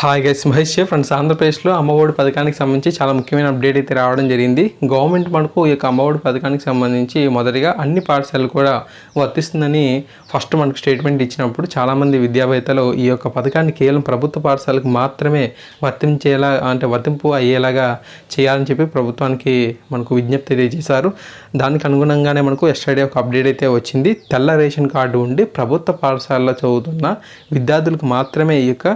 Hi guys Mahesh friends ఆంధ్రప్రదేశ్లో అమ్మఒడి పథకానికి సంబంధించి చాలా ముఖ్యమైన అప్డేట్ అయితే రావడం జరిగింది. గవర్నమెంట్ మనకు ఈ యొక్క అమ్మఒడి పథకానికి సంబంధించి మొదటిగా అన్ని పాఠశాలలు కూడా వర్తిస్తుందని ఫస్ట్ మనకు స్టేట్మెంట్ ఇచ్చినప్పుడు చాలామంది విద్యావేత్తలు ఈ యొక్క పథకాన్ని కేవలం ప్రభుత్వ పాఠశాలకు మాత్రమే వర్తించేలా అంటే వర్తింపు అయ్యేలాగా చేయాలని చెప్పి ప్రభుత్వానికి మనకు విజ్ఞప్తి తెలియజేశారు. దానికి అనుగుణంగానే మనకు ఎస్టర్డే ఒక అప్డేట్ అయితే వచ్చింది. తెల్ల రేషన్ కార్డు ఉండి ప్రభుత్వ పాఠశాలలో చదువుతున్న విద్యార్థులకు మాత్రమే ఈ యొక్క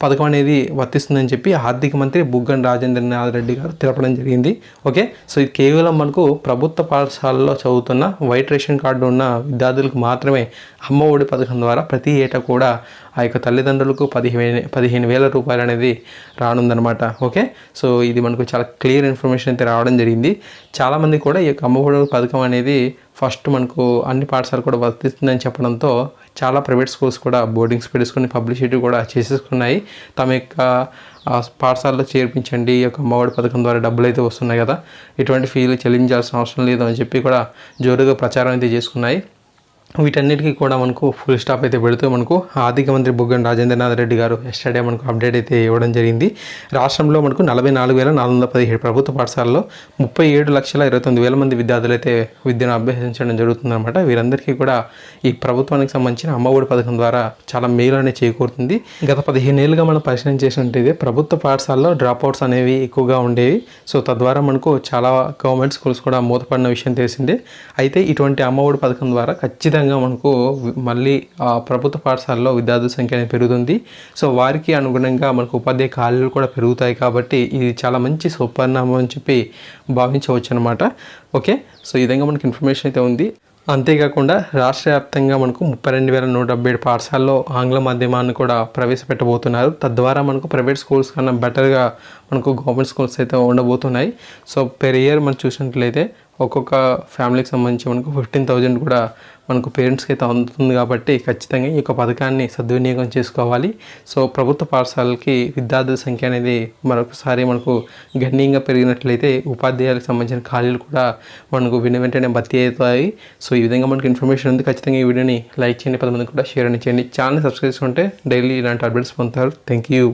పథకం అనేది వర్తిస్తుందని చెప్పి ఆర్థిక మంత్రి బుగ్గన రాజేంద్రనాథ్ రెడ్డి గారు తెలపడం జరిగింది. ఓకే? సో ఇది కేవలం మనకు ప్రభుత్వ పాఠశాలలో చదువుతున్న వైట్ రేషన్ కార్డు ఉన్న విద్యార్థులకు మాత్రమే అమ్మ ఒడి పథకం ద్వారా ప్రతి ఏటా కూడా ఆ యొక్క తల్లిదండ్రులకు పదిహేను పదిహేను వేల రూపాయలు అనేది రానుందనమాట ఓకే? సో ఇది మనకు చాలా క్లియర్ ఇన్ఫర్మేషన్ అయితే రావడం జరిగింది. చాలామంది కూడా ఈ యొక్క అమ్మ ఒడి పథకం అనేది ఫస్ట్ మనకు అన్ని పాఠశాలలు కూడా వర్తిస్తుందని చెప్పడంతో చాలా ప్రైవేట్ స్కూల్స్ కూడా బోర్డింగ్స్ పెట్టుకుని పబ్లిసిటీ కూడా చేసేసుకున్నాయి. తమ యొక్క పాఠశాలలో చేర్పించండి ఈ యొక్క అమ్మఒడి పథకం ద్వారా డబ్బులు అయితే వస్తున్నాయి కదా. ఎటువంటి ఫీజులు చెల్లించాల్సిన అవసరం లేదు అని చెప్పి కూడా జోరుగా ప్రచారం అయితే చేసుకున్నాయి. వీటన్నిటికీ కూడా మనకు ఫుల్ స్టాప్ అయితే పెడుతూ మనకు ఆర్థిక మంత్రి బుగ్గన రాజేంద్రనాథ్ రెడ్డి గారు ఎస్టర్డే మనకు అప్డేట్ అయితే ఇవ్వడం జరిగింది. రాష్ట్రంలో మనకు నలభై నాలుగు వేల నాలుగు వందల పదిహేడు ప్రభుత్వ పాఠశాలలో ముప్పై ఏడు లక్షల ఇరవై తొమ్మిది వేల మంది విద్యార్థులు అయితే విద్యను అభ్యసించడం జరుగుతుందన్నమాట. వీరందరికీ కూడా ఈ ప్రభుత్వానికి సంబంధించిన అమ్మఒడి పథకం ద్వారా చాలా మేలు అనేది చేకూరుతుంది. గత పదిహేను ఏళ్ళుగా మనం పరిశీలన చేసినట్టయితే ప్రభుత్వ పాఠశాలలో డ్రాప్ అవుట్స్ అనేవి ఎక్కువగా ఉండేవి. సో తద్వారా మనకు చాలా గవర్నమెంట్ స్కూల్స్ కూడా మూతపడిన విషయం తెలిసిందే. అయితే ఇటువంటి అమ్మఒడి పథకం ద్వారా ఖచ్చితంగా మనకు మళ్ళీ ప్రభుత్వ పాఠశాలలో విద్యార్థుల సంఖ్య అనేది పెరుగుతుంది. సో వారికి అనుగుణంగా మనకు ఉపాధ్యాయ ఖాళీలు కూడా పెరుగుతాయి కాబట్టి ఇది చాలా మంచి సుపరిణామం అని చెప్పి భావించవచ్చు అనమాట ఓకే? సో ఈ విధంగా మనకి ఇన్ఫర్మేషన్ అయితే ఉంది. అంతేకాకుండా రాష్ట్ర వ్యాప్తంగా మనకు ముప్పై రెండు వేల నూట డెబ్బై ఏడు పాఠశాలలో ఆంగ్ల మాధ్యమాన్ని కూడా ప్రవేశపెట్టబోతున్నారు. తద్వారా మనకు ప్రైవేట్ స్కూల్స్ కన్నా బెటర్గా మనకు గవర్నమెంట్ స్కూల్స్ అయితే ఉండబోతున్నాయి. సో పెర్ ఇయర్ మనం చూసినట్లయితే ఒక్కొక్క ఫ్యామిలీకి సంబంధించి మనకు ఫిఫ్టీన్ థౌజండ్ కూడా మనకు పేరెంట్స్కి అయితే అందుతుంది కాబట్టి ఖచ్చితంగా ఈ యొక్క పథకాన్ని సద్వినియోగం చేసుకోవాలి. సో ప్రభుత్వ పాఠశాలకి విద్యార్థుల సంఖ్య అనేది మరొకసారి మనకు గణనీయంగా పెరిగినట్లయితే ఉపాధ్యాయులకు సంబంధించిన ఖాళీలు కూడా మనకు విన వెంటనే భర్తీ అవుతాయి. సో ఈ విధంగా మనకు ఇన్ఫర్మేషన్ ఉంది. ఖచ్చితంగా ఈ వీడియోని లైక్ చేయండి పది మంది కూడా షేర్ చేయండి. ఛానల్ సబ్స్క్రైబ్ చేసుకుంటే డైలీ ఇలాంటి అప్డేట్స్ పొందుతారు. Thank you